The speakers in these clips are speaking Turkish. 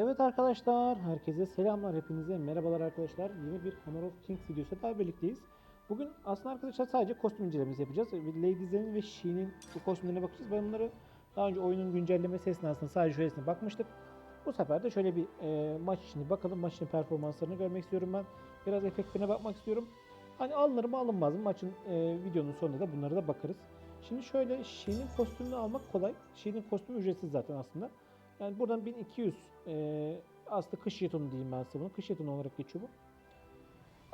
Evet arkadaşlar, herkese selamlar, hepinize merhabalar arkadaşlar. Yeni bir Honor of Kings videosu daha birlikteyiz. Bugün aslında arkadaşlar sadece kostüm incelemesi yapacağız. Lady Zen'in ve She'nin bu kostümlerine bakacağız. Ben bunları daha önce oyunun güncellemesi esnasında sadece şöylesine bakmıştık. Bu sefer de şöyle bir e, maç içini bakalım. Maç içinde performanslarını görmek istiyorum ben. Biraz efektine bakmak istiyorum. Hani alınır mı alınmaz mı maçın e, videonun sonunda da bunlara da bakarız. Şimdi şöyle She'nin kostümünü almak kolay. She'nin kostümü ücretsiz zaten aslında. Yani buradan 1200 e, aslında kış jetonu diyeyim ben size bunu. Kış jetonu olarak geçiyor bu.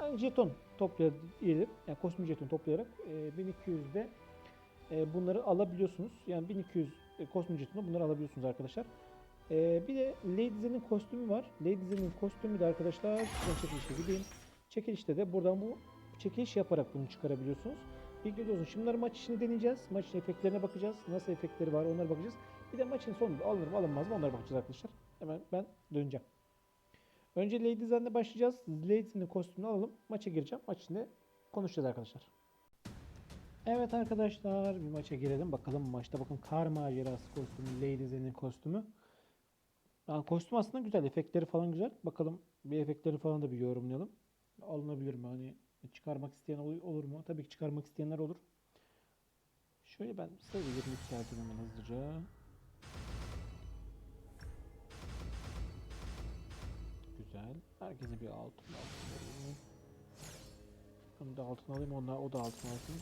Yani jeton toplayabilir. Yani kostüm jetonu toplayarak e, 1200'de e, bunları alabiliyorsunuz. Yani 1200 e, kostüm jetonu bunları alabiliyorsunuz arkadaşlar. E, bir de Lady Zen'in kostümü var. Lady Zen'in kostümü de arkadaşlar şuradan gideyim. Çekilişte de buradan bu çekiliş yaparak bunu çıkarabiliyorsunuz. Bilginiz olsun. Şimdi maç içinde deneyeceğiz. Maç için efektlerine bakacağız. Nasıl efektleri var onlara bakacağız. Bir de maçın sonunda alınır mı alınmaz mı onlara bakacağız arkadaşlar. Hemen ben döneceğim. Önce Lady Zen'le başlayacağız. Lady Zen'in kostümünü alalım. Maça gireceğim. Maç içinde konuşacağız arkadaşlar. Evet arkadaşlar bir maça girelim. Bakalım maçta bakın kar macerası kostümü. Lady Zen'in kostümü. Yani kostüm aslında güzel. Efektleri falan güzel. Bakalım bir efektleri falan da bir yorumlayalım. Alınabilir mi? Hani çıkarmak isteyen ol- olur mu? Tabii ki çıkarmak isteyenler olur. Şöyle ben seviyelerimi yükselteyim hemen hızlıca. Güzel. Herkese bir altın altın. Bunu da altın alayım. Onlar o da altın alsın.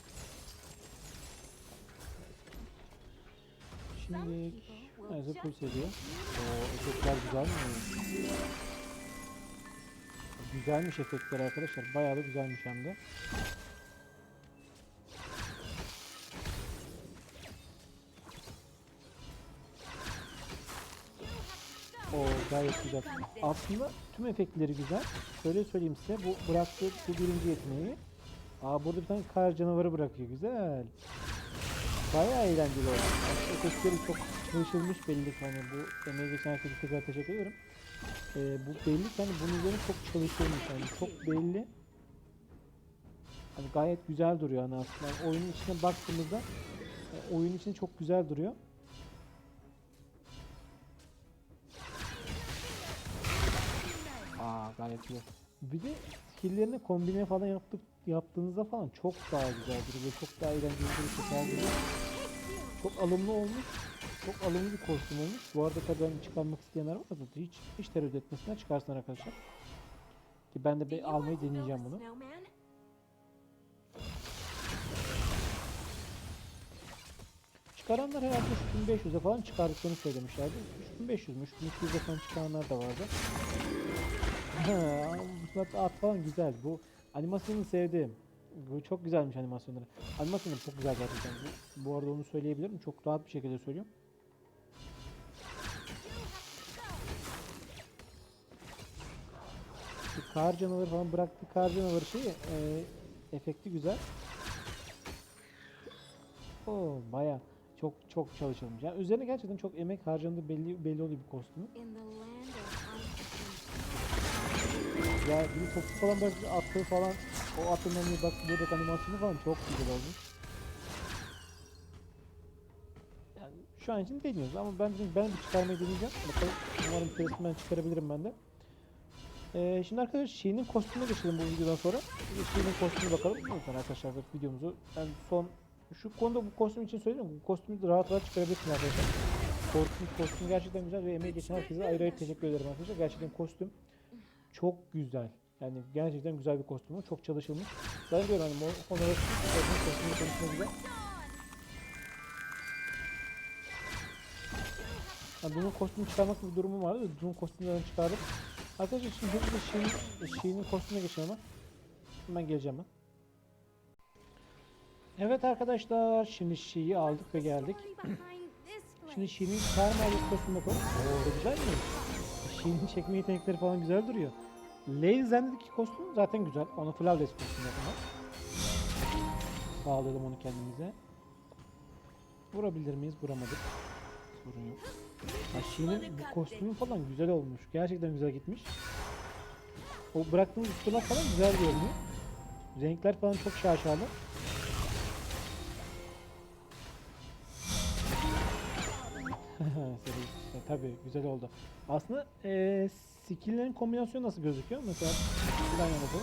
Şimdi neyse full seviye. Oo, efektler güzel mi? Güzelmiş efektler arkadaşlar. Bayağı da güzelmiş hem de. O gayet güzel. Aslında tüm efektleri güzel. Şöyle söyleyeyim size bu bıraktığı bu birinci yeteneği. Aa burada bir tane kar canavarı bırakıyor. Güzel. Bayağı eğlenceli oldu. Efektleri çok çalışılmış belli ki hani bu emeği geçen herkese tekrar teşekkür ederim. Ee, bu belli ki hani bunun üzerine çok çalışılmış yani çok belli. Hani gayet güzel duruyor hani aslında. Yani oyunun içine baktığımızda e, oyun için çok güzel duruyor. Aa gayet güzel. Bir de skill'lerini kombine falan yaptık yaptığınızda falan çok daha güzel duruyor. Çok daha eğlenceli duruyor. Çok daha güzel. Çok alımlı olmuş. Çok alımlı bir kostüm olmuş. Bu arada tabii hani çıkarmak isteyenler varsa hiç hiç tereddüt etmesinler çıkarsınlar arkadaşlar. Ki ben de bir almayı deneyeceğim bunu. Çıkaranlar herhalde 3500'e falan çıkardıklarını söylemişlerdi. 3500 mü 3200'e falan çıkaranlar da vardı. Murat at falan güzel. Bu animasyonu sevdim. Bu çok güzelmiş animasyonları. Animasyonu çok güzel gerçekten. Bu, bu arada onu söyleyebilirim. Çok rahat bir şekilde söylüyorum. Kar canavarı falan bıraktı kar canavarı şeyi e, efekti güzel. Oo baya çok çok çalışılmış. Yani üzerine gerçekten çok emek harcandığı belli belli oluyor bir kostümü. Ya bir topu falan böyle attığı falan o atından bir bak buradaki animasyonu falan çok güzel olmuş. Yani şu an için deniyoruz ama ben ben bir çıkarmayı deneyeceğim. Bakalım umarım içerisinde ben çıkarabilirim ben de. Ee, şimdi arkadaşlar Shee'nin kostümüne geçelim bu videodan sonra. Shee'nin kostümüne bakalım. Lütfen arkadaşlar videomuzu ben son şu konuda bu kostüm için söylüyorum. Bu kostümü rahat rahat çıkarabilirsiniz arkadaşlar. Kostüm, kostüm gerçekten güzel ve emeği geçen herkese ayrı ayrı teşekkür ederim arkadaşlar. Gerçekten kostüm çok güzel. Yani gerçekten güzel bir kostüm. Çok çalışılmış. Ben diyorum hani Mo- Honor'a kostümü konusunda güzel. Yani bunun kostümü çıkarmak bir durumu vardı. Bunun kostümlerini çıkardım. Arkadaşlar şimdi hızlı Shee'nin Shee'nin kostümüne geçelim hemen. Hemen geleceğim ben. Evet arkadaşlar şimdi Shee'yi aldık ve geldik. Şimdi kar mağlup kostümüne koyalım. Oo güzel mi? Shee'nin çekme yetenekleri falan güzel duruyor. Lane Zen'deki kostüm zaten güzel. Onu Flawless kostüm yapalım. Bağladım onu kendimize. Vurabilir miyiz? Vuramadık. Sorun yok. Shee'nin bu kostümü falan güzel olmuş. Gerçekten güzel gitmiş. O bıraktığımız üstüne falan güzel görünüyor. Renkler falan çok şaşalı. Tabii güzel oldu. Aslında eee skill'lerin kombinasyonu nasıl gözüküyor? Mesela şuradan yana bu.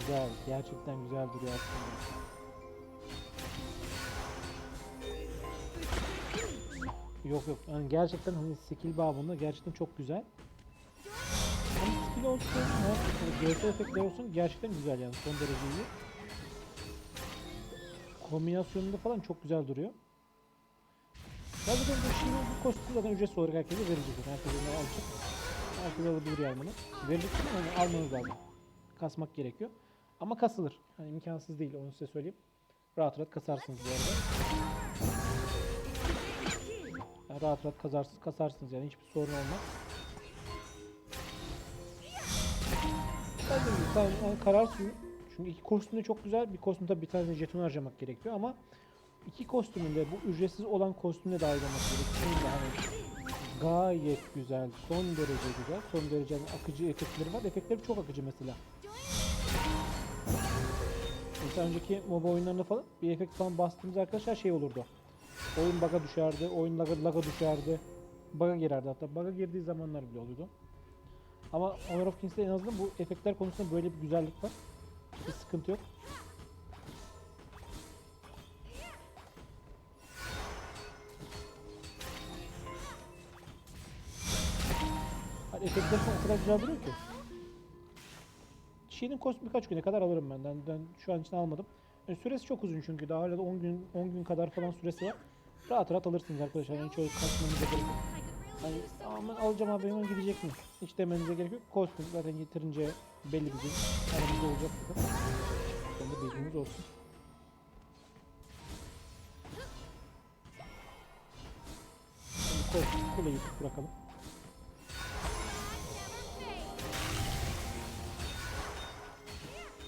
Güzel. Gerçekten güzel duruyor aslında. Yok yok. Yani gerçekten hani skill babında gerçekten çok güzel. Hem skill olsun hem görsel efektler olsun gerçekten güzel yani son derece iyi. Kombinasyonunda falan çok güzel duruyor. Tabii de bu şimdi bu kostüm zaten ücretsiz olarak herkese verilecek. zaten. Herkes onları alacak. Herkes alabilir yani bunu. Verilecek ama hani almanız lazım. Kasmak gerekiyor. Ama kasılır. Yani imkansız değil onu size söyleyeyim. Rahat rahat kasarsınız bu arada. Yani rahat rahat kazarsınız, kasarsınız yani hiçbir sorun olmaz. Sen yani kararsın. Çünkü iki kostüm de çok güzel. Bir kostümde bir tane jeton harcamak gerekiyor ama iki kostümün de bu ücretsiz olan kostümle dahil olmak gerekiyor. Hani gayet güzel, son derece güzel, son derece akıcı efektleri var. Efektleri çok akıcı mesela. Mesela önceki MOBA oyunlarında falan bir efekt falan bastığımız arkadaşlar şey olurdu. Oyun bug'a düşerdi, oyun laga, laga düşerdi. Bug'a girerdi hatta. Bug'a girdiği zamanlar bile oluyordu. Ama Honor of Kings'te en azından bu efektler konusunda böyle bir güzellik var. Bir sıkıntı yok. Hani efektler o kadar güzel duruyor ki. Şeyin kostümü birkaç güne kadar alırım ben. Ben, ben şu an için almadım. Yani süresi çok uzun çünkü daha hala da 10 gün 10 gün kadar falan süresi var. Rahat rahat alırsınız arkadaşlar. Yani çoğu kasmanıza gerek yok. Hani ama ben alacağım abi hemen gidecek mi? Hiç demenize gerek yok. Kostüm zaten getirince belli bir gün aramızda olacak. zaten. Onda bilginiz olsun. Şimdi kostüm kuleyi bırakalım.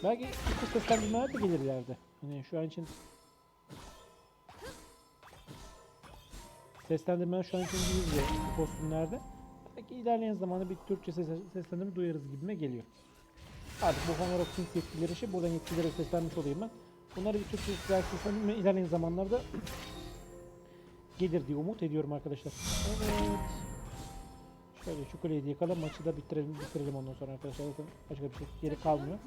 Belki kız seslendirmeler de gelir ileride. Hani şu an için seslendirmeler şu an için İngilizce kostümlerde. Belki ilerleyen zamanda bir Türkçe ses seslendirme duyarız gibime geliyor. Artık bu Honor of Kings yetkilileri şey buradan yetkililere seslenmiş olayım ben. Bunları bir Türkçe seslendirme ilerleyen zamanlarda gelir diye umut ediyorum arkadaşlar. Evet. Şöyle şu kuleyi de yakalım maçı da bitirelim bitirelim ondan sonra arkadaşlar. Zaten başka bir şey geri kalmıyor.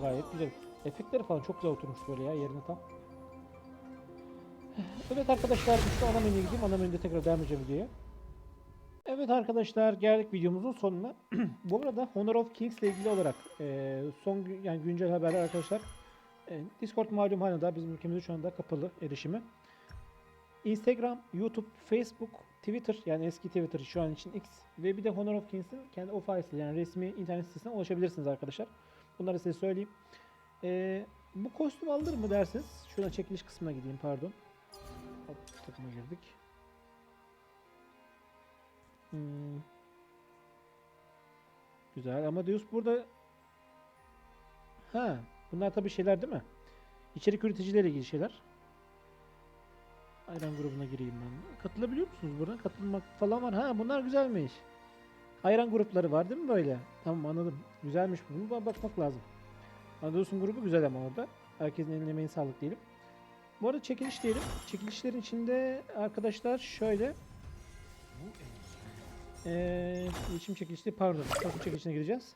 Gayet güzel. Efektleri falan çok güzel oturmuş böyle ya yerine tam. Evet arkadaşlar işte ana menüye gideyim. Ana menüde tekrar devam edeceğim videoya. Evet arkadaşlar geldik videomuzun sonuna. Bu arada Honor of Kings ile ilgili olarak e, son yani güncel haberler arkadaşlar. E, Discord malum hala bizim ülkemizde şu anda kapalı erişimi. Instagram, YouTube, Facebook, Twitter yani eski Twitter şu an için X ve bir de Honor of Kings'in kendi official yani resmi internet sitesine ulaşabilirsiniz arkadaşlar. Bunları size söyleyeyim. Ee, bu kostüm alınır mı dersiniz? Şuradan çekiliş kısmına gideyim pardon. Hop takıma girdik. Hmm. Güzel ama Deus burada Ha, bunlar tabii şeyler değil mi? İçerik üreticileri ilgili şeyler. Hayran grubuna gireyim ben. Katılabiliyor musunuz buna? Katılmak falan var. Ha bunlar güzelmiş. Hayran grupları var değil mi böyle? Tamam anladım. Güzelmiş bu. Buna bakmak lazım. Anadolu'sun grubu güzel ama orada. Herkesin eline sağlık diyelim. Bu arada çekiliş diyelim. Çekilişlerin içinde arkadaşlar şöyle eee iletişim çekilişi pardon. Kasım çekilişine gireceğiz.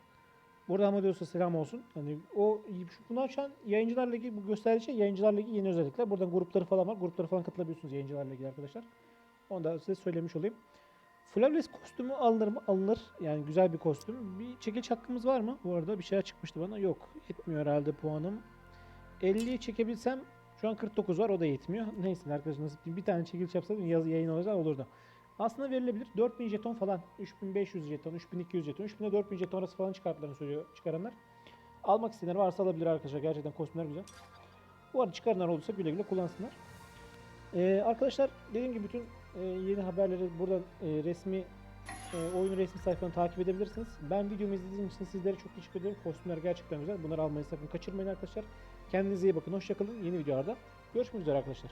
Burada Amadeus'a selam olsun. Hani o bunlar şu an yayıncılar ligi bu gösterici şey yayıncılar ligi yeni özellikler. Buradan grupları falan var. Gruplara falan katılabiliyorsunuz yayıncılar ligi arkadaşlar. Onu da size söylemiş olayım. Flawless kostümü alınır mı? Alınır. Yani güzel bir kostüm. Bir çekiliş hakkımız var mı? Bu arada bir şeyler çıkmıştı bana. Yok. Yetmiyor herhalde puanım. 50'yi çekebilsem şu an 49 var. O da yetmiyor. Neyse arkadaşlar nasıl diyeyim. Bir tane çekiliş yapsaydım yaz yayın olacak olurdu. Aslında verilebilir. 4000 jeton falan. 3500 jeton, 3200 jeton, 3000 ile 4000 jeton arası falan çıkarttıklarını söylüyor çıkaranlar. Almak isteyenler varsa alabilir arkadaşlar. Gerçekten kostümler güzel. Bu arada çıkaranlar olursa güle güle kullansınlar. Ee, arkadaşlar dediğim gibi bütün e, yeni haberleri buradan e, resmi e, oyunun resmi sayfalarını takip edebilirsiniz. Ben videomu izlediğiniz için sizlere çok teşekkür ederim. Kostümler gerçekten güzel. Bunları almayı sakın kaçırmayın arkadaşlar. Kendinize iyi bakın. Hoşçakalın. Yeni videolarda görüşmek üzere arkadaşlar.